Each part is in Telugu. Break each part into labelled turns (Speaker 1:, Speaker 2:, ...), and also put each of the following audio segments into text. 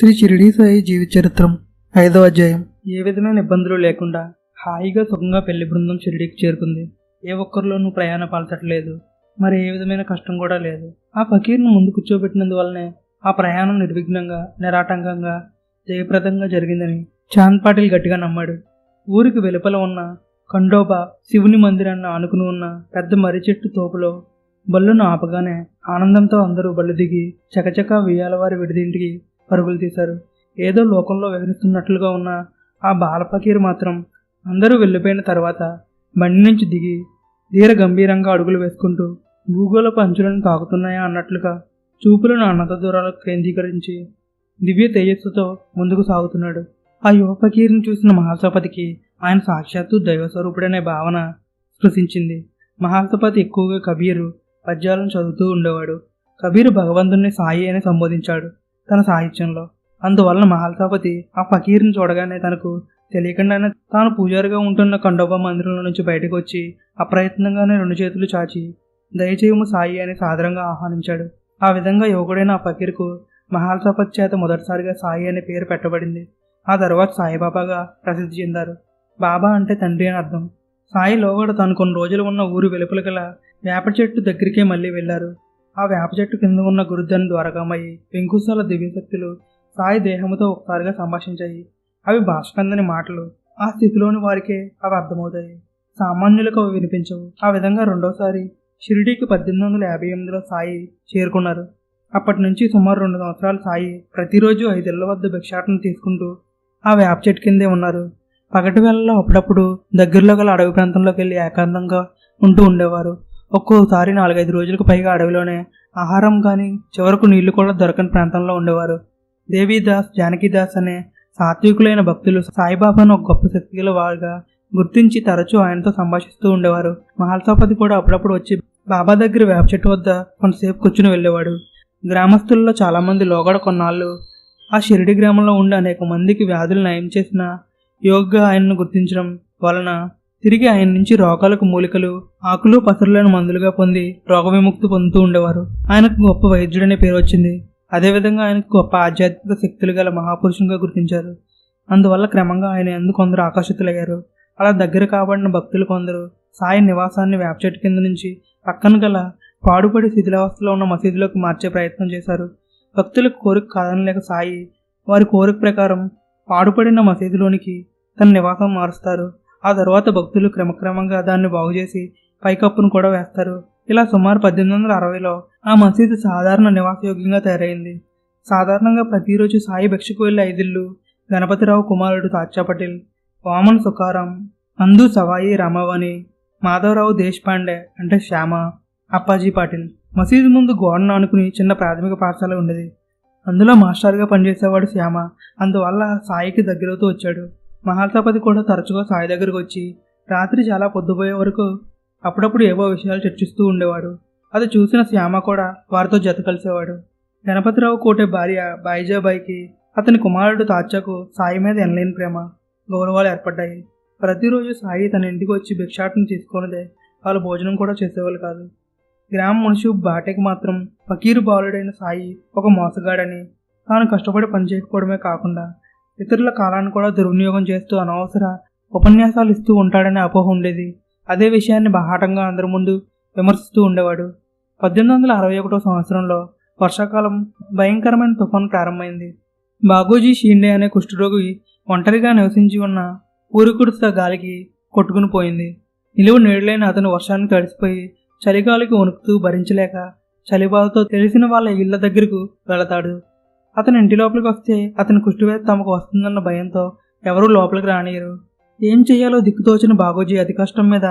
Speaker 1: శ్రీ షిరిడి సాయి జీవిత చరిత్రం ఐదో అధ్యాయం. ఏ విధమైన ఇబ్బందులు లేకుండా హాయిగా సుఖంగా పెళ్ళి బృందం షిరిడీకి చేరుకుంది. ఏ ఒక్కరిలోనూ ప్రయాణ పాల్చట్లేదు. మరి ఏ విధమైన కష్టం కూడా లేదు. ఆ ఫకీర్ను ముందు కూర్చోబెట్టినందువల్లనే ఆ ప్రయాణం నిర్విఘ్నంగా నిరాటంకంగా జయప్రదంగా జరిగిందని చాంద్ పాటిల్ గట్టిగా నమ్మాడు. ఊరికి వెలుపల ఉన్న కండోబా శివుని మందిరాన్ని ఆనుకుని ఉన్న పెద్ద మర్రి చెట్టు తోపులో బళ్ళును ఆపగానే ఆనందంతో అందరూ బళ్ళు దిగి చకచకా వియ్యాలవారి విడిదింటికి పరుగులు తీశారు. ఏదో లోకంలో విహరిస్తున్నట్లుగా ఉన్న ఆ బాలపకీరు మాత్రం అందరూ వెళ్ళిపోయిన తర్వాత బండి నుంచి దిగి ధీర గంభీరంగా అడుగులు వేసుకుంటూ భూగోళపు అంచులను తాకుతున్నాయా? అన్నట్లుగా చూపులను అనంత దూరాలకు కేంద్రీకరించి దివ్య తేజస్సుతో ముందుకు సాగుతున్నాడు. ఆ యువ ఫకీర్ని చూసిన మహాసపతికి ఆయన సాక్షాత్తు దైవస్వరూపుడనే భావన స్పృశించింది. మహాసపతి ఎక్కువగా కబీరు పద్యాలను చదువుతూ ఉండేవాడు. కబీరు భగవంతుణ్ణి సాయి అని సంబోధించాడు. తన సాహిత్యంలో. అందువలన మహాల్సాపతి ఆ ఫకీర్ని చూడగానే తనకు తెలియకుండానే తాను పూజారిగా ఉంటున్న కండవ్వ మందిరంలో నుంచి బయటకు వచ్చి అప్రయత్నంగానే రెండు చేతులు చాచి దయచేయము సాయి అని సాదరంగా ఆహ్వానించాడు. ఆ విధంగా యువకుడైన ఆ ఫకీర్కు మహాల్సాపతి చేత మొదటిసారిగా సాయి అనే పేరు పెట్టబడింది. ఆ తర్వాత సాయిబాబాగా ప్రసిద్ధి చెందారు. బాబా అంటే తండ్రి అని అర్థం. సాయి లోగడ తను కొన్ని రోజులు ఉన్న ఊరు వెలుపల గల వేప చెట్టు దగ్గరికే మళ్ళీ వెళ్ళారు ఆ వేప చెట్టు కింద ఉన్న గురుద్దని ద్వారకామయ్యి వెంకుశాల దివ్యశక్తులు సాయి దేహముతో ఒకసారిగా సంభాషించాయి. అవి భాషకందని మాటలు ఆ స్థితిలోని వారికే అవి అర్థమవుతాయి. సామాన్యులకు అవి వినిపించవు. ఆ విధంగా రెండోసారి షిరిడీకి పద్దెనిమిది వందల యాభై ఎనిమిదిలో సాయి చేరుకున్నారు. అప్పటి నుంచి సుమారు రెండు సంవత్సరాలు సాయి ప్రతిరోజు ఐదేళ్ళ వద్ద భిక్షాటన తీసుకుంటూ ఆ వేప చెట్టు కిందే ఉన్నారు. పగటి వేళల్లో అప్పుడప్పుడు దగ్గరలో గల అడవి ప్రాంతంలోకి వెళ్ళి ఏకాంతంగా ఉంటూ ఉండేవారు. ఒక్కోసారి నాలుగైదు రోజులకు పైగా అడవిలోనే ఆహారం కానీ చివరకు నీళ్ళు కూడా దొరకని ప్రాంతంలో ఉండేవారు. దేవీదాస్ జానకీదాస్ అనే సాత్వికులైన భక్తులు సాయిబాబాను ఒక గొప్ప శక్తిగల వారుగా గుర్తించి తరచూ ఆయనతో సంభాషిస్తూ ఉండేవారు. మహాల్సాపతి కూడా అప్పుడప్పుడు వచ్చి బాబా దగ్గర వేప చెట్టు వద్ద కొంతసేపు కూర్చుని వెళ్ళేవాడు. గ్రామస్తుల్లో చాలామంది లోగడ కొన్నాళ్ళు. ఆ షిరిడి గ్రామంలో ఉండి అనేక మందికి వ్యాధులు నయం చేసిన యోగ్గా ఆయనను గుర్తించడం వలన తిరిగి ఆయన నుంచి రోగాలకు మూలికలు ఆకులు పసరులను మందులుగా పొంది రోగ విముక్తి పొందుతూ ఉండేవారు. ఆయనకు గొప్ప వైద్యుడనే పేరు వచ్చింది. అదేవిధంగా ఆయనకు గొప్ప ఆధ్యాత్మిక శక్తులు గల మహాపురుషునిగా గుర్తించారు. అందువల్ల క్రమంగా ఆయన ఎందుకు కొందరు ఆకర్షితులయ్యారు. అలా దగ్గర కాబడిన భక్తులు కొందరు సాయి నివాసాన్ని వేప చెట్టు కింద నుంచి పక్కన గల పాడుపడి శిథిలావస్థలో ఉన్న మసీదులోకి మార్చే ప్రయత్నం చేశారు. భక్తులకు కోరిక కాదనలేక సాయి వారి కోరిక ప్రకారం పాడుపడిన మసీదులోనికి తన నివాసం మారుస్తారు. ఆ తర్వాత భక్తులు క్రమక్రమంగా దాన్ని బాగు చేసి పైకప్పును కూడా వేస్తారు. ఇలా సుమారు పద్దెనిమిది వందల అరవైలో ఆ మసీదు సాధారణ నివాసయోగ్యంగా తయారైంది. సాధారణంగా ప్రతిరోజు సాయి భిక్షకు వెళ్ళే ఐదిళ్ళు గణపతిరావు కుమారుడు తాచా పటేల్ వామన్ సుకారం అందు సవాయి రామవాణి మాధవరావు దేశపాండే అంటే శ్యామ అప్పాజీ పాటిల్. మసీదు ముందు గోడను ఆనుకుని చిన్న ప్రాథమిక పాఠశాల ఉండేది. అందులో మాస్టర్గా పనిచేసేవాడు శ్యామ. అందువల్ల సాయికి దగ్గరవుతూ వచ్చాడు. మహాల్సాపతి కూడా తరచుగా సాయి దగ్గరకు వచ్చి రాత్రి చాలా పొద్దుపోయే వరకు అప్పుడప్పుడు ఏవో విషయాలు చర్చిస్తూ ఉండేవాడు. అది చూసిన శ్యామ కూడా వారితో జత కలిసేవాడు. గణపతిరావు కోటే భార్య బాయిజాబాయికి అతని కుమారుడు తాచాకు సాయి మీద ఎనలేని ప్రేమ గౌరవాలు ఏర్పడ్డాయి. ప్రతిరోజు సాయి తన ఇంటికి వచ్చి భిక్షాటం తీసుకున్నదే వాళ్ళు భోజనం కూడా చేసేవాళ్ళు కాదు. గ్రామ మనుషు బాటకి మాత్రం ఫకీరు బాలుడైన సాయి ఒక మోసగాడని తాను కష్టపడి పనిచేయకపోవడమే కాకుండా ఇతరుల కాలాన్ని కూడా దుర్వినియోగం చేస్తూ అనవసర ఉపన్యాసాలు ఇస్తూ ఉంటాడనే అపోహ ఉండేది. అదే విషయాన్ని బాహాటంగా అందరి ముందు విమర్శిస్తూ ఉండేవాడు. పద్దెనిమిది వందల అరవై ఒకటో సంవత్సరంలో వర్షాకాలం భయంకరమైన తుఫాను ప్రారంభమైంది. బాగోజీ షీండే అనే కుష్ఠరోగి ఒంటరిగా నివసించి ఉన్న ఊరుకుడుత గాలికి కొట్టుకుని పోయింది. నిలువు నీడలేని అతను వర్షానికి తడిసిపోయి చలిగాలికి వణుకుతూ భరించలేక చలిబాధతో తెలిసిన వాళ్ళ ఇళ్ళ దగ్గరకు వెళతాడు. అతను ఇంటి లోపలికి వస్తే అతని కుష్టివేది తమకు వస్తుందన్న భయంతో ఎవరూ లోపలికి రానియరు ఏం చెయ్యాలో దిక్కుతోచిన బాగోజీ అతి కష్టం మీద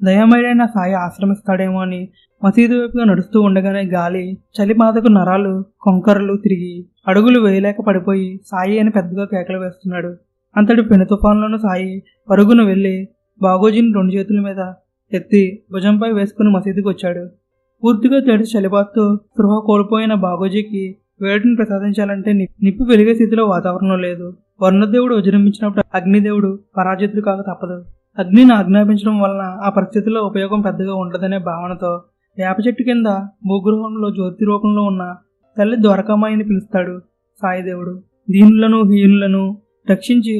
Speaker 1: దయమైన సాయి ఆశ్రమిస్తాడేమో అని మసీదు వైపుగా నడుస్తూ ఉండగానే గాలి చలిబాధకు నరాలు కొంకరలు తిరిగి అడుగులు వేయలేక పడిపోయి సాయి అని పెద్దగా కేకలు వేస్తున్నాడు. అంతటి పెను తుఫాన్లోనూ సాయి పరుగును వెళ్ళి బాగోజీని రెండు చేతుల మీద ఎత్తి భుజంపై వేసుకుని మసీదుకు వచ్చాడు పూర్తిగా తేడు చలిబాత్తో స్పృహ కోల్పోయిన బాగోజీకి వేడిని ప్రసాదించాలంటే నిప్పు వెలిగే స్థితిలో వాతావరణం లేదు. వరుణదేవుడు విజృంభించినప్పుడు అగ్నిదేవుడు పరాజితుడు కాక తప్పదు. అగ్నిని ఆజ్ఞాపించడం వలన ఆ పరిస్థితిలో ఉపయోగం పెద్దగా ఉండదనే భావనతో వేప చెట్టు కింద భూగృహంలో జ్యోతి రూపంలో ఉన్న తల్లి ద్వారకామాయిని పిలుస్తాడు సాయిదేవుడు. దీనులను హీనులను రక్షించి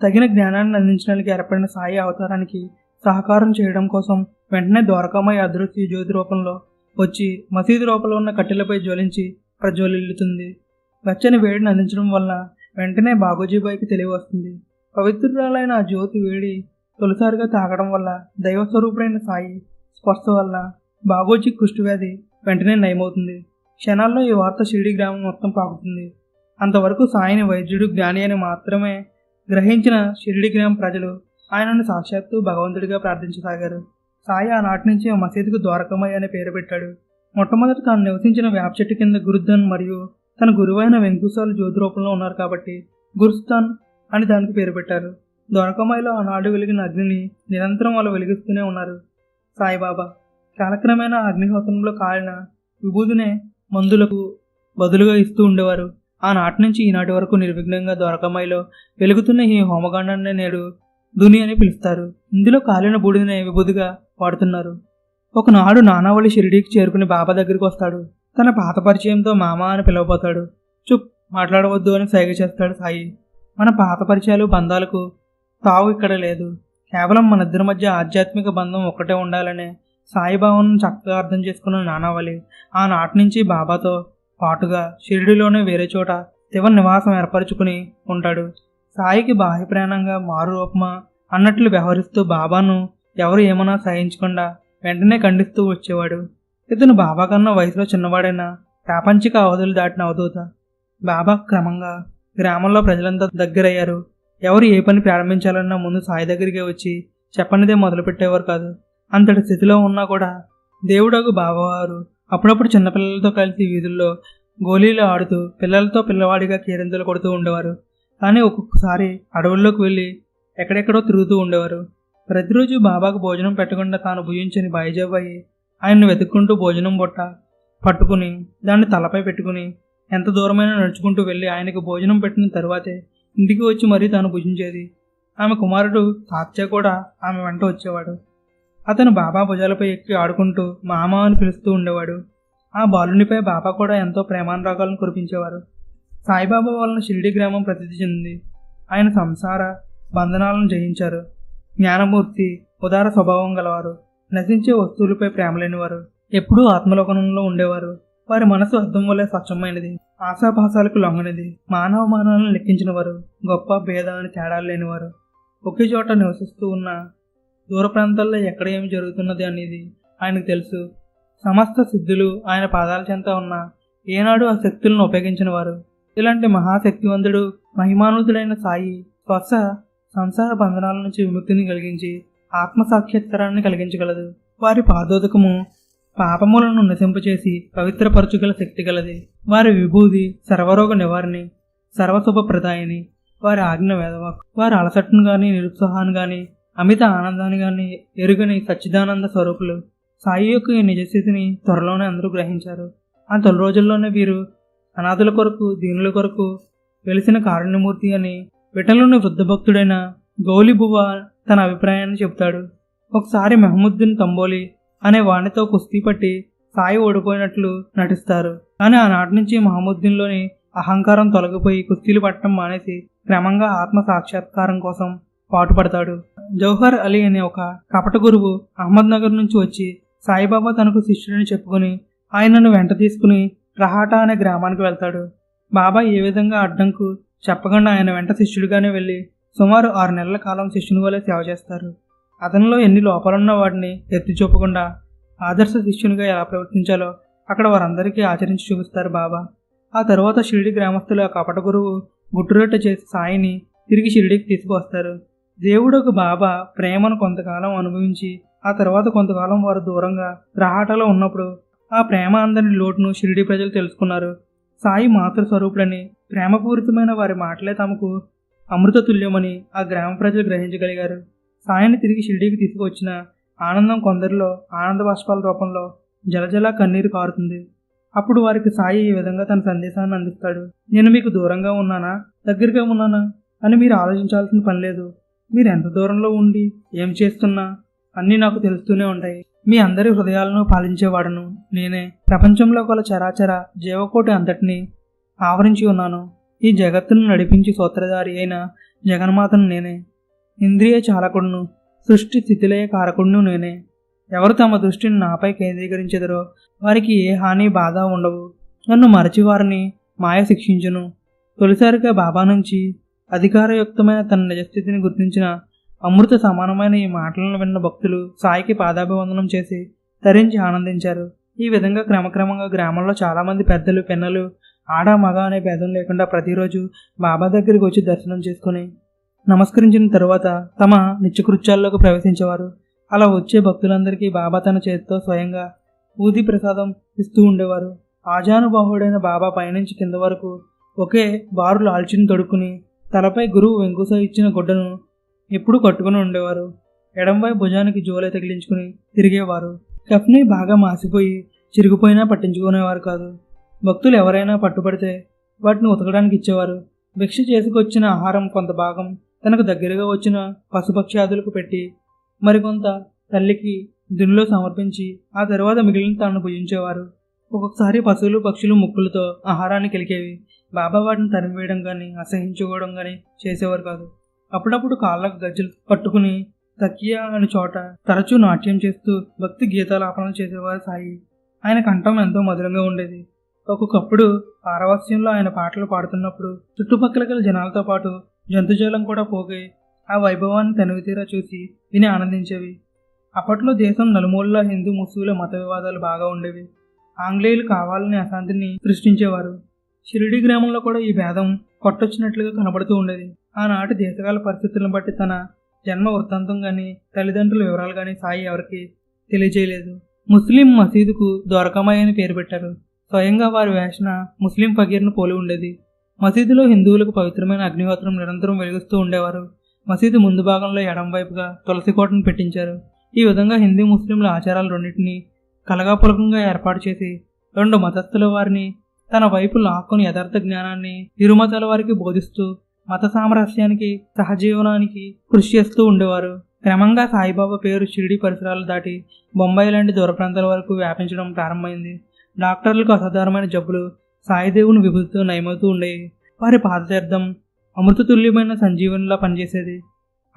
Speaker 1: తగిన జ్ఞానాన్ని అందించడానికి ఏర్పడిన సాయి అవతారానికి సహకారం చేయడం కోసం వెంటనే ద్వారకామాయి అదృశ్య జ్యోతి రూపంలో వచ్చి మసీదు లోపల ఉన్న కట్టెలపై జ్వలించి ప్రజ్వలిల్లుతుంది. వెచ్చని వేడిని అందించడం వల్ల వెంటనే బాగోజీబాయికి తెలియవస్తుంది పవిత్రురాలైన ఆ జ్యోతి వేడి తొలిసారిగా తాగడం వల్ల దైవస్వరూపుడైన సాయి స్పర్శ వల్ల బాగోజీ కుష్టివ్యాధి వెంటనే నయమవుతుంది. క్షణాల్లో ఈ వార్త షిరిడి గ్రామం మొత్తం పాకుతుంది. అంతవరకు సాయిని వైద్యుడు జ్ఞాని అని మాత్రమే గ్రహించిన షిరిడి గ్రామ ప్రజలు ఆయనను సాక్షాత్తు భగవంతుడిగా ప్రార్థించసాగారు. సాయి ఆనాటి నుంచి మసీదుకు ద్వారకమయ్య అనే పేరు పెట్టాడు. మొట్టమొదట తాను నివసించిన వేప చెట్టు కింద గురుద్దన్ మరియు తన గురువైన వెంకుసాలు జ్యోతి రూపంలో ఉన్నారు కాబట్టి గురుస్థాన్ అని దానికి పేరు పెట్టారు. దొరకమాయిలో ఆనాడు వెలిగిన అగ్నిని నిరంతరం వాళ్ళు వెలిగిస్తూనే ఉన్నారు. సాయిబాబా కాలక్రమేణా అగ్నిహోత్రంలో కాలిన విభూదినే మందులకు బదులుగా ఇస్తూ ఉండేవారు. ఆనాటి నుంచి ఈనాటి వరకు నిర్విఘ్నంగా దొరకమాయిలో వెలుగుతున్న ఈ హోమగాండాన్ని నేడు దుని అని పిలుస్తారు. ఇందులో కాలిన బూడిదనే విభూదిగా వాడుతున్నారు. ఒకనాడు నానావళి షిరిడీకి చేరుకుని బాబా దగ్గరికి వస్తాడు. తన పాత పరిచయంతో మామ అని పిలవబోతాడు. చుప్ మాట్లాడవద్దు అని సైగ చేస్తాడు సాయి. మన పాత పరిచయాలు బంధాలకు తావు ఇక్కడ లేదు. కేవలం మన ఇద్దరి మధ్య ఆధ్యాత్మిక బంధం ఒక్కటే ఉండాలనే సాయిబాబాను చక్కగా అర్థం చేసుకున్న నానావళి ఆనాటి నుంచి బాబాతో పాటుగా షిరిడిలోనే వేరే చోట శివ నివాసం ఏర్పరచుకుని ఉంటాడు. సాయికి బాహ్య ప్రాణంగా మారు రూపమా అన్నట్లు వ్యవహరిస్తూ బాబాను ఎవరు ఏమన్నా సహించకుండా వెంటనే ఖండిస్తూ వచ్చేవాడు. ఇతను బాబా కన్నా వయసులో చిన్నవాడైనా ప్రాపంచిక అవధులు దాటిన అవధూత. బాబా క్రమంగా గ్రామంలో ప్రజలంతా దగ్గరయ్యారు. ఎవరు ఏ పని ప్రారంభించాలన్నా ముందు సాయి దగ్గరికి వచ్చి చెప్పనిదే మొదలుపెట్టేవారు కాదు. అంతటి స్థితిలో ఉన్నా కూడా దేవుడగు బాబావారు అప్పుడప్పుడు చిన్నపిల్లలతో కలిసి వీధుల్లో గోళీలు ఆడుతూ పిల్లలతో పిల్లవాడిగా కేరింతలు కొడుతూ ఉండేవారు. కానీ ఒక్కొక్కసారి అడవుల్లోకి వెళ్ళి ఎక్కడెక్కడో తిరుగుతూ ఉండేవారు. ప్రతిరోజు బాబాకు భోజనం పెట్టకుండా తాను భుజించని బాయిజాబాయి ఆయన్ను వెతుక్కుంటూ భోజనం బొట్ట పట్టుకుని దాన్ని తలపై పెట్టుకుని ఎంత దూరమైనా నడుచుకుంటూ వెళ్ళి ఆయనకు భోజనం పెట్టిన తరువాతే ఇంటికి వచ్చి మరీ తాను భుజించేది. ఆమె కుమారుడు తాత్య కూడా ఆమె వెంట వచ్చేవాడు. అతను బాబా భుజాలపై ఎక్కి ఆడుకుంటూ మామ అని పిలుస్తూ ఉండేవాడు. ఆ బాలునిపై బాబా కూడా ఎంతో ప్రేమానురాగాలను కురిపించేవారు. సాయిబాబా వలన షిరిడి గ్రామం ప్రసిద్ధి చెందింది. ఆయన సంసార బంధనాలను జయించారు. జ్ఞానమూర్తి ఉదార స్వభావం గలవారు నశించే వస్తువులపై ప్రేమ లేనివారు ఎప్పుడూ ఆత్మలోకనంలో ఉండేవారు. వారి మనసు అర్థం వల్లే స్వచ్ఛమైనది ఆశాభాసాలకు లొంగనిది మానవ మానాలను లెక్కించినవారు గొప్ప భేద అని తేడాలు లేనివారు. ఒకే చోట నివసిస్తూ ఉన్న దూర ప్రాంతాల్లో ఎక్కడ ఏమి జరుగుతున్నది అనేది ఆయనకు తెలుసు. సమస్త సిద్ధులు ఆయన పాదాల చెంత ఉన్న ఏనాడు ఆ శక్తులను ఉపయోగించిన వారు ఇలాంటి మహాశక్తివంతుడు మహిమానుతుడైన సాయి స్వస సంసార బంధనాల నుంచి విముక్తిని కలిగించి ఆత్మసాక్షాత్కారాన్ని కలిగించగలదు. వారి పాదోదకము పాపములను నశింపచేసి పవిత్రపరచుగల శక్తి గలది. వారి విభూది సర్వరోగ నివారణి సర్వశుభప్రదాయని. వారి ఆజ్ఞ వేదవాక్ వారి అలసట్టును గాని నిరుత్సాహాన్ని గాని అమిత ఆనందాన్ని గాని ఎరుగని సచ్చిదానంద స్వరూపులు సాయి యొక్క ఈ నిజస్థితిని త్వరలోనే అందరూ గ్రహించారు. ఆ తొలి రోజుల్లోనే వీరు అనాథుల కొరకు దీనుల కొరకు వెలిసిన కారుణ్యమూర్తి అని విటలోని వృద్ధ భక్తుడైన గౌలిబువ్వ తన అభిప్రాయాన్ని చెబుతాడు. ఒకసారి మెహముద్దీన్ తంబోలి అనే వాణితో కుస్తీ పట్టి సాయి ఓడిపోయినట్లు నటిస్తారు. కానీ ఆనాటి నుంచి మహముద్దీన్లోని అహంకారం తొలగిపోయి కుస్తీలు పట్టడం మానేసి క్రమంగా ఆత్మ సాక్షాత్కారం కోసం పాటుపడతాడు. జౌహర్ అలీ అనే ఒక కపట గురువు అహ్మద్నగర్ నుంచి వచ్చి సాయిబాబా తనకు శిష్యుడిని చెప్పుకుని ఆయనను వెంట తీసుకుని రహాటా అనే గ్రామానికి వెళ్తాడు. బాబా ఏ విధంగా అడ్డంకు చెప్పకుండా ఆయన వెంట శిష్యుడిగానే వెళ్ళి సుమారు ఆరు నెలల కాలం శిష్యుని వలె సేవ చేస్తారు. అతనిలో ఎన్ని లోపాలున్న వాటిని ఎత్తి చూపకుండా ఆదర్శ శిష్యునిగా ఎలా ప్రవర్తించాలో అక్కడ వారందరికీ ఆచరించి చూపిస్తారు బాబా. ఆ తర్వాత షిరిడి గ్రామస్తుల కపట గురువు గుట్టురొట్ట చేసి సాయిని తిరిగి షిరిడికి తీసుకువస్తారు. దేవుడొక బాబా ప్రేమను కొంతకాలం అనుభవించి ఆ తర్వాత కొంతకాలం వారు దూరంగా రహాటలో ఉన్నప్పుడు ఆ ప్రేమ అందని లోటును షిరిడి ప్రజలు తెలుసుకున్నారు. సాయి మాతృ స్వరూపులని ప్రేమపూరితమైన వారి మాటలే తమకు అమృత తుల్యమని ఆ గ్రామ ప్రజలు గ్రహించగలిగారు. సాయిని తిరిగి షిరిడీకి తీసుకువచ్చిన ఆనందం కొందరిలో ఆనంద బాష్పాల రూపంలో జలజల కన్నీరు కారుతుంది. అప్పుడు వారికి సాయి ఈ విధంగా తన సందేశాన్ని అందిస్తాడు. నేను మీకు దూరంగా ఉన్నానా? దగ్గరగా ఉన్నానా? అని మీరు ఆలోచించాల్సిన పని లేదు. మీరు ఎంత దూరంలో ఉండి ఏం చేస్తున్నా అన్నీ నాకు తెలుస్తూనే ఉంటాయి. మీ అందరి హృదయాలను పాలించేవాడను. నేనే ప్రపంచంలో గల చరాచర జీవకోటి అంతటిని ఆవరించి ఉన్నాను. ఈ జగత్తును నడిపించి సూత్రధారి అయిన జగన్మాతను నేనే. ఇంద్రియ చాలకుడును సృష్టి స్థితిలయ కారకుడును నేనే. ఎవరు తమ దృష్టిని నాపై కేంద్రీకరించెదరో వారికి ఏ హాని బాధ ఉండవు. నన్ను మరచి వారిని మాయ శిక్షించును. తొలిసారిగా బాబా నుంచి అధికారయుక్తమైన తన నిజస్థితిని గుర్తించిన అమృత సమానమైన ఈ మాటలను విన్న భక్తులు సాయికి పాదాభివందనం చేసి ధరించి ఆనందించారు. ఈ విధంగా క్రమక్రమంగా గ్రామంలో చాలామంది పెద్దలు పిన్నలు ఆడ మగ అనే భేదం లేకుండా ప్రతిరోజు బాబా దగ్గరికి వచ్చి దర్శనం చేసుకుని నమస్కరించిన తరువాత తమ నిత్యకృత్యాల్లోకి ప్రవేశించేవారు. అలా వచ్చే భక్తులందరికీ బాబా తన చేతితో స్వయంగా ఊది ప్రసాదం ఇస్తూ ఉండేవారు. ఆజానుబాహుడైన బాబా పైనుంచి కింద వరకు ఒకే బారు లాల్చిని తొడుక్కుని తలపై గురువు వెంకుస ఇచ్చిన గుడ్డను ఎప్పుడూ కట్టుకుని ఉండేవారు. ఎడంవై భుజానికి జోలే తగిలించుకుని తిరిగేవారు. కఫ్ని బాగా మాసిపోయి చిరిగిపోయినా పట్టించుకునేవారు కాదు. భక్తులు ఎవరైనా పట్టుబడితే వాటిని ఉతకడానికి ఇచ్చేవారు. భిక్ష చేసుకొచ్చిన ఆహారం కొంత భాగం తనకు దగ్గరగా వచ్చిన పశుపక్ష్యాదులకు పెట్టి మరికొంత తల్లికి దునిలో సమర్పించి ఆ తర్వాత మిగిలిన తాను భుజించేవారు. ఒక్కొక్కసారి పశువులు పక్షులు ముక్కులతో ఆహారాన్ని కలికేవి. బాబా వాటిని తరిమివేయడం కానీ అసహించుకోవడం కానీ చేసేవారు కాదు. అప్పుడప్పుడు కాళ్ళకు గజ్జలు పట్టుకుని తకియా అనే చోట తరచూ నాట్యం చేస్తూ భక్తి గీతాలాపనలు చేసేవారు సాయి. ఆయన కంఠం ఎంతో మధురంగా ఉండేది. ఒక్కొక్కప్పుడు పారవస్యంలో ఆయన పాటలు పాడుతున్నప్పుడు చుట్టుపక్కల గల జనాలతో పాటు జంతుజాలం కూడా పోగై ఆ వైభవాన్ని తనివితీరా చూసి విని ఆనందించేవి. అప్పట్లో దేశం నలుమూలల హిందూ ముస్లింల మత వివాదాలు బాగా ఉండేవి. ఆంగ్లేయులు కావాలని అశాంతిని సృష్టించేవారు. షిరిడి గ్రామంలో కూడా ఈ భేదం కొట్టొచ్చినట్లుగా కనబడుతూ ఉండేది. ఆనాటి దేశకాల పరిస్థితులను బట్టి తన జన్మ వృత్తాంతం కానీ తల్లిదండ్రుల వివరాలు కానీ సాయి ఎవరికి తెలియజేయలేదు. ముస్లిం మసీదుకు ద్వారకామాయి అని పేరు పెట్టారు. స్వయంగా వారి వేషణ ముస్లిం ఫకీర్ను పోలి ఉండేది. మసీదులో హిందువులకు పవిత్రమైన అగ్నిహోత్రం నిరంతరం వెలుగుస్తూ ఉండేవారు. మసీదు ముందు భాగంలో ఎడం వైపుగా తులసి కోటను పెట్టించారు. ఈ విధంగా హిందూ ముస్లింల ఆచారాలు రెండింటినీ కలగాపులకంగా ఏర్పాటు చేసి రెండు మతస్థుల వారిని తన వైపు లాక్కుని యథార్థ జ్ఞానాన్ని ఇరుమతాల వారికి బోధిస్తూ మత సామరస్యానికి సహజీవనానికి కృషి చేస్తూ ఉండేవారు. క్రమంగా సాయిబాబా పేరు షిరిడి పరిసరాలు దాటి బొంబాయి లాంటి దూర ప్రాంతాల వరకు వ్యాపించడం ప్రారంభమైంది. డాక్టర్లకు అసాధారణమైన జబ్బులు సాయిదేవుని విభూతితో నయమవుతూ ఉండేవి. వారి పాదతీర్థం అమృతతుల్యమైన సంజీవనిలా పనిచేసేది.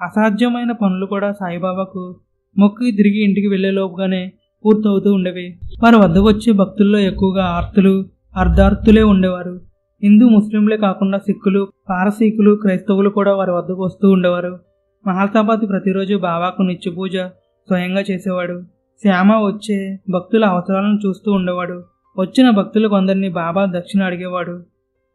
Speaker 1: అసాధ్యమైన పనులు కూడా సాయిబాబాకు మొక్కి తిరిగి ఇంటికి వెళ్ళేలోపుగానే పూర్తవుతూ ఉండేవి. వారి వద్దకు వచ్చే భక్తుల్లో ఎక్కువగా ఆర్తులు అర్ధార్థులే ఉండేవారు. హిందూ ముస్లింలే కాకుండా సిక్కులు పారసీకులు క్రైస్తవులు కూడా వారి వద్దకు వస్తూ ఉండేవారు. మహాల్సాబాద్ ప్రతిరోజు బాబాకు నిత్య పూజ స్వయంగా చేసేవాడు. శ్యామ వచ్చే భక్తుల అవసరాలను చూస్తూ ఉండేవాడు. వచ్చిన భక్తులు కొందరిని బాబా దక్షిణ అడిగేవాడు.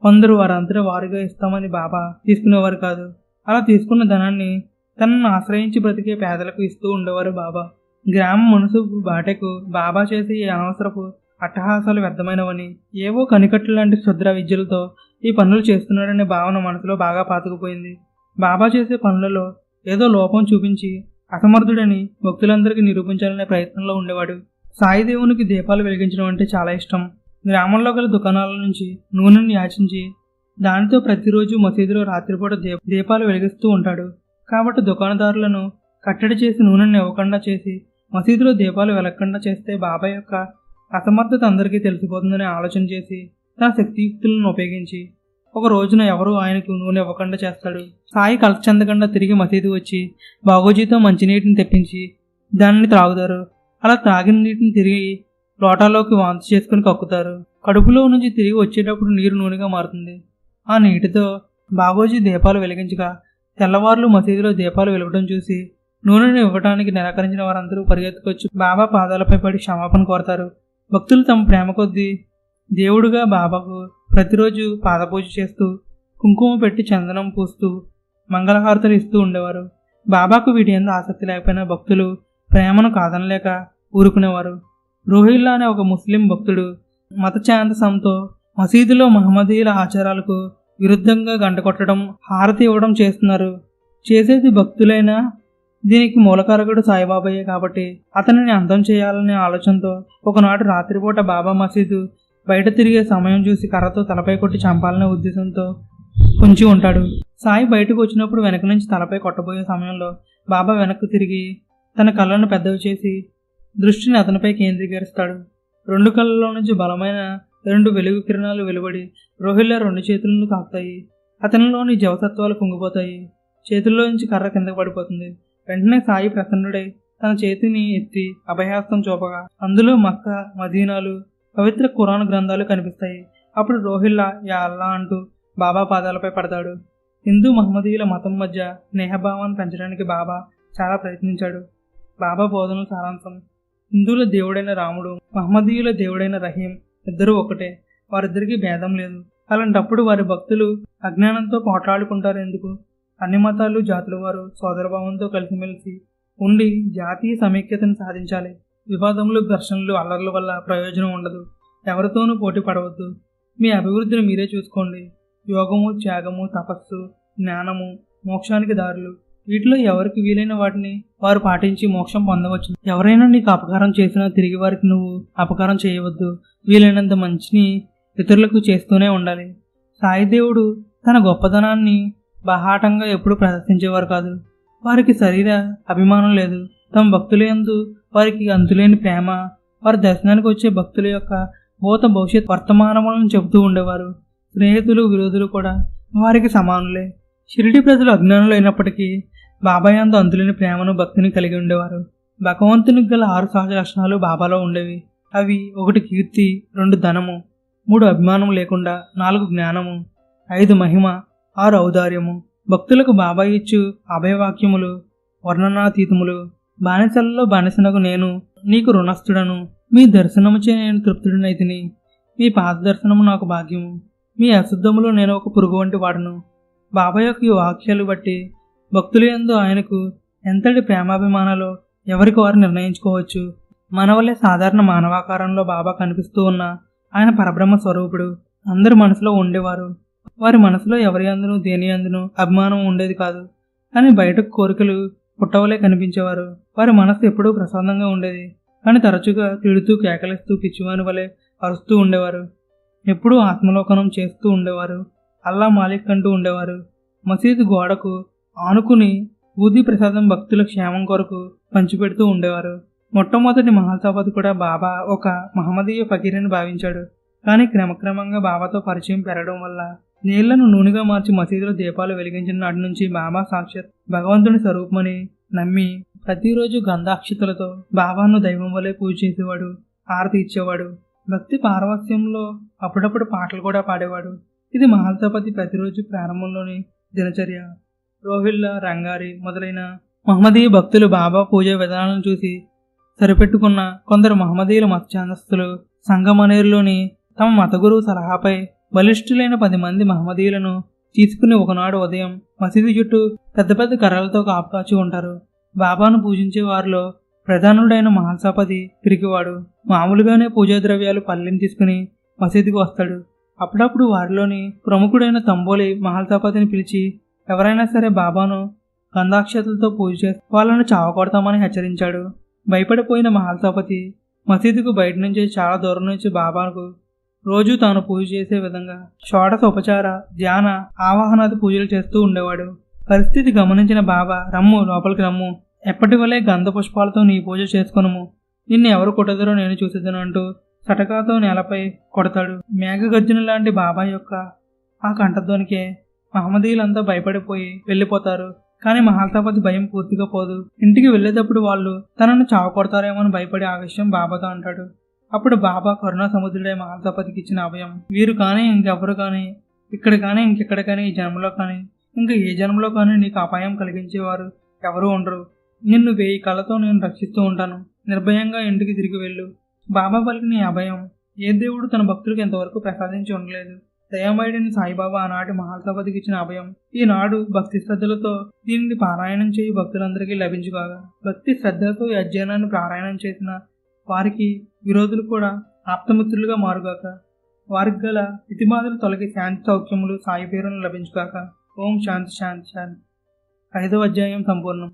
Speaker 1: కొందరు వారంతటా వారుగా ఇస్తామని బాబా తీసుకునేవారు కాదు. అలా తీసుకున్న ధనాన్ని తనను ఆశ్రయించి బ్రతికే పేదలకు ఇస్తూ ఉండేవారు బాబా. గ్రామం మనసు బాటకు బాబా చేసే ఈ అనవసరపు అట్టహాసాలు వ్యర్థమైనవని ఏవో కనికట్లు లాంటి క్షుద్ర విద్యలతో ఈ పనులు చేస్తున్నాడనే భావన మనసులో బాగా పాతుకుపోయింది. బాబా చేసే పనులలో ఏదో లోపం చూపించి అసమర్థుడని భక్తులందరికీ నిరూపించాలనే ప్రయత్నంలో ఉండేవాడు. సాయి దేవునికి దీపాలు వెలిగించడం అంటే చాలా ఇష్టం. గ్రామంలో గల దుకాణాల నుంచి నూనెను యాచించి దానితో ప్రతిరోజు మసీదులో రాత్రిపూట దీప దీపాలు వెలిగిస్తూ ఉంటాడు. కాబట్టి దుకాణదారులను కట్టడి చేసి నూనెను ఇవ్వకుండా చేసి మసీదులో దీపాలు వెలగకుండా చేస్తే బాబా యొక్క అసమర్థత అందరికీ తెలిసిపోతుందని ఆలోచన చేసి తన శక్తియుక్తులను ఉపయోగించి ఒక రోజున ఎవరు ఆయనకు నూనె ఇవ్వకుండా చేస్తాడు. సాయి కలచందకుండా తిరిగి మసీదు వచ్చి బాగోజీతో మంచినీటిని తెప్పించి దానిని త్రాగుతారు. అలా త్రాగిన నీటిని తిరిగి లోటాలోకి వాంతి చేసుకుని కక్కుతారు. కడుపులో నుంచి తిరిగి వచ్చేటప్పుడు నీరు నూనెగా మారుతుంది. ఆ నీటితో బాగోజీ దీపాలు వెలిగించగా తెల్లవారులు మసీదులో దీపాలు వెలగడం చూసి నూనెను ఇవ్వడానికి నిరాకరించిన వారందరూ పరిగెత్తుకొచ్చి బాబా పాదాలపై పడి క్షమాపణ కోరతారు. భక్తులు తమ ప్రేమ కొద్దీ దేవుడుగా బాబాకు ప్రతిరోజు పాదపూజ చేస్తూ కుంకుమ పెట్టి చందనం పూస్తూ మంగళహారతలు ఇస్తూ ఉండేవారు. బాబాకు వీటి ఎంత ఆసక్తి లేకపోయినా భక్తులు ప్రేమను కాదనలేక ఊరుకునేవారు. రోహిల్లా అనే ఒక ముస్లిం భక్తుడు మత చాంతసంతో మసీదులో మహమ్మదీయుల ఆచారాలకు విరుద్ధంగా గంట కొట్టడం హారతి ఇవ్వడం చేస్తున్నారు. చేసేది భక్తులైనా దీనికి మూలకారకుడు సాయిబాబాయే కాబట్టి అతనిని అంతం చేయాలనే ఆలోచనతో ఒకనాడు రాత్రిపూట బాబా మసీదు బయట తిరిగే సమయం చూసి కర్రతో తలపై కొట్టి చంపాలనే ఉద్దేశంతో ఉంచి ఉంటాడు. సాయి బయటకు వచ్చినప్పుడు వెనక నుంచి తలపై కొట్టబోయే సమయంలో బాబా వెనక్కు తిరిగి తన కళ్ళను పెద్దవి చేసి దృష్టిని అతనిపై కేంద్రీకరిస్తాడు. రెండు కళ్ళలో నుంచి బలమైన రెండు వెలుగు కిరణాలు వెలువడి రోహిల్లా రెండు చేతులను తాకుతాయి అతనిలోని జవసత్వాలు కుంగిపోతాయి. చేతుల్లో నుంచి కర్ర కిందకు పడిపోతుంది. వెంటనే సాయి ప్రసన్నుడై తన చేతిని ఎత్తి అభయాస్తం చూపగా అందులో మక్క మదీనాలు పవిత్ర కురాన్ గ్రంథాలు కనిపిస్తాయి. అప్పుడు రోహిల్లా యా అల్లా అంటూ బాబా పాదాలపై పడతాడు. హిందూ మహమ్మదీయుల మతం మధ్య స్నేహభావాన్ని పెంచడానికి బాబా చాలా ప్రయత్నించాడు. బాబా బోధన సారాంశం. హిందువుల దేవుడైన రాముడు మహమ్మదీయుల దేవుడైన రహీం ఇద్దరూ ఒకటే వారిద్దరికీ భేదం లేదు. అలాంటప్పుడు వారి భక్తులు అజ్ఞానంతో పోట్లాడుకుంటారు ఎందుకు? అన్ని మతాలు జాతుల వారు సోదరభావంతో కలిసిమెలిసి ఉండి జాతీయ సమైక్యతను సాధించాలి. వివాదములు ఘర్షణలు అల్లర్ల వల్ల ప్రయోజనం ఉండదు. ఎవరితోనూ పోటీ పడవద్దు. మీ అభివృద్ధిని మీరే చూసుకోండి. యోగము త్యాగము తపస్సు జ్ఞానము మోక్షానికి దారులు. వీటిలో ఎవరికి వీలైన వాటిని వారు పాటించి మోక్షం పొందవచ్చు. ఎవరైనా నీకు అపకారం చేసినా తిరిగి వారికి నువ్వు అపకారం చేయవద్దు. వీలైనంత మంచిని ఇతరులకు చేస్తూనే ఉండాలి. సాయిదేవుడు తన గొప్పతనాన్ని బహాటంగా ఎప్పుడూ ప్రదర్శించేవారు కాదు. వారికి శరీర అభిమానం లేదు. తమ భక్తుల యందు వారికి అంతులేని ప్రేమ వారి దర్శనానికి వచ్చే భక్తుల యొక్క భూత భవిష్యత్ వర్తమానములను చెబుతూ ఉండేవారు. స్నేహితులు విరోధులు కూడా వారికి సమానులే. షిరిడి ప్రజలు అజ్ఞానులు అయినప్పటికీ బాబాయ్ అందు అంతులేని ప్రేమను భక్తిని కలిగి ఉండేవారు. భగవంతునికి గల ఆరు సహజ లక్షణాలు బాబాలో ఉండేవి. అవి ఒకటి కీర్తి రెండు ధనము మూడు అభిమానం లేకుండా నాలుగు జ్ఞానము ఐదు మహిమ ఆరు ఔదార్యము భక్తులకు బాబాయ్ ఇచ్చు అభయవాక్యములు వర్ణనాతీతములు. బానిసలలో బానిసనకు నేను నీకు రుణస్థుడను. మీ దర్శనముచే నేను తృప్తుడినైతిని. మీ పాద దర్శనము నాకు భాగ్యము. మీ అశుద్ధములో నేను ఒక పురుగు వంటి వాడను. బాబా యొక్క ఈ వాక్యాలు బట్టి భక్తుల యందు ఆయనకు ఎంతటి ప్రేమాభిమానాలు ఎవరికి వారు నిర్ణయించుకోవచ్చు? మన వల్లే సాధారణ మానవాకారంలో బాబా కనిపిస్తూ ఉన్న ఆయన పరబ్రహ్మ స్వరూపుడు. అందరి మనసులో ఉండేవారు. వారి మనసులో ఎవరి అందును దేని అందును అభిమానం ఉండేది కాదు. కానీ బయటకు కోరికలు పుట్టవలే కనిపించేవారు. వారి మనసు ఎప్పుడూ ప్రశాంతంగా ఉండేది. కానీ తరచుగా తిడుతూ కేకలిస్తూ పిచ్చివాని వలె అరుస్తూ ఉండేవారు. ఎప్పుడూ ఆత్మలోకనం చేస్తూ ఉండేవారు. అల్లా మాలిక్ అంటూ ఉండేవారు. మసీదు గోడకు ఆనుకుని ఊది ప్రసాదం భక్తుల క్షేమం కొరకు పంచిపెడుతూ ఉండేవారు. మొట్టమొదటి మహాసభది కూడా బాబా ఒక మహమ్మదీయ ఫకీరని భావించాడు. కానీ క్రమక్రమంగా బాబాతో పరిచయం పెరగడం వల్ల నీళ్ళను నూనెగా మార్చి మసీదులో దీపాలు వెలిగించిన నాటి నుంచి బాబా సాక్షాత్ భగవంతుని స్వరూపమని నమ్మి ప్రతిరోజు గంధాక్షతలతో బాబాను దైవం వలె పూజ చేసేవాడు ఆరతి ఇచ్చేవాడు భక్తి పారవస్యంలో అప్పుడప్పుడు పాటలు కూడా పాడేవాడు. ఇది మహాల్తాపతి ప్రతిరోజు ప్రారంభంలోని దినచర్య. రోహిల్లా రంగారి మొదలైన మహమ్మదీయ భక్తులు బాబా పూజ విధానాలను చూసి సరిపెట్టుకున్న కొందరు మహమ్మదీయుల మతఛాందస్తులు సంగమనేరులోని తమ మత గురువు సలహాపై బలిష్ఠులైన పది మంది మహమ్మదీయులను తీసుకుని ఒకనాడు ఉదయం మసీదు చుట్టూ పెద్ద పెద్ద కర్రలతో కాపుకాచి ఉంటారు. బాబాను పూజించే వారిలో ప్రధానుడైన మహాసాపతి పిరికివాడు మామూలుగానే పూజా ద్రవ్యాలు పల్లెని తీసుకుని మసీదుకు వస్తాడు. అప్పుడప్పుడు వారిలోని ప్రముఖుడైన తంబోలి మహాసాపతిని పిలిచి ఎవరైనా సరే బాబాను గంధాక్షతలతో పూజ చేసి వాళ్ళను చావకొడతామని హెచ్చరించాడు. భయపడిపోయిన మహాసాపతి మసీదుకు బయట నుంచి చాలా దూరం నుంచి బాబాకు రోజు తాను పూజ చేసే విధంగా షోడశ ఉపచార ధ్యాన ఆవాహనాది పూజలు చేస్తూ ఉండేవాడు. పరిస్థితి గమనించిన బాబా రమ్ము లోపలికి రమ్ము. ఎప్పటి వలె గంధ పుష్పాలతో నీ పూజ చేసుకొనుము. నిన్ను ఎవరు కొట్టదరో నేను చూసేదను అంటూ సటకాతో నేలపై కొడతాడు. మేఘగర్జన లాంటి బాబా యొక్క ఆ కంఠధ్వనికే మహమ్మదీయులంతా భయపడిపోయి వెళ్ళిపోతారు. కానీ మహాల్తాపతి భయం పూర్తిగా పోదు. ఇంటికి వెళ్ళేటప్పుడు వాళ్ళు తనను చావ కొడతారేమో భయపడి ఆ విషయం బాబాతో అంటాడు. అప్పుడు బాబా కరుణా సముద్రుడే మహాల్తాపతికి ఇచ్చిన అభయం. వీరు కానీ ఇంకెవరు కానీ ఇక్కడ కానీ ఇంకెక్కడ కానీ ఈ జన్మలో కానీ ఇంకా ఏ జన్మలో కానీ నీకు అపాయం కలిగించేవారు ఎవరు ఉండరు. నిన్ను వేయి కళ్ళతో నేను రక్షిస్తూ ఉంటాను. నిర్భయంగా ఇంటికి తిరిగి వెళ్ళు. బాబా పలికిన అభయం ఏ దేవుడు తన భక్తులకు ఎంతవరకు ప్రసాదించి ఉండలేదు. దయామయుడిని సాయిబాబా ఆనాటి మహాసభతికి ఇచ్చిన అభయం ఈనాడు భక్తి శ్రద్ధలతో దీనిని పారాయణం చేయి భక్తులందరికీ లభించుగాక. భక్తి శ్రద్ధలతో ఈ అధ్యయనాన్ని పారాయణం చేసిన వారికి విరోధులు కూడా ఆప్తమిత్రులుగా మారుగాక. వారికి గల ఇతిమాదులు తొలగి శాంతి సౌఖ్యములు సాయి పేరును లభించుగాక. ఓం శాంతి శాంతి శాంతి. ఐదవ అధ్యాయం సంపూర్ణం.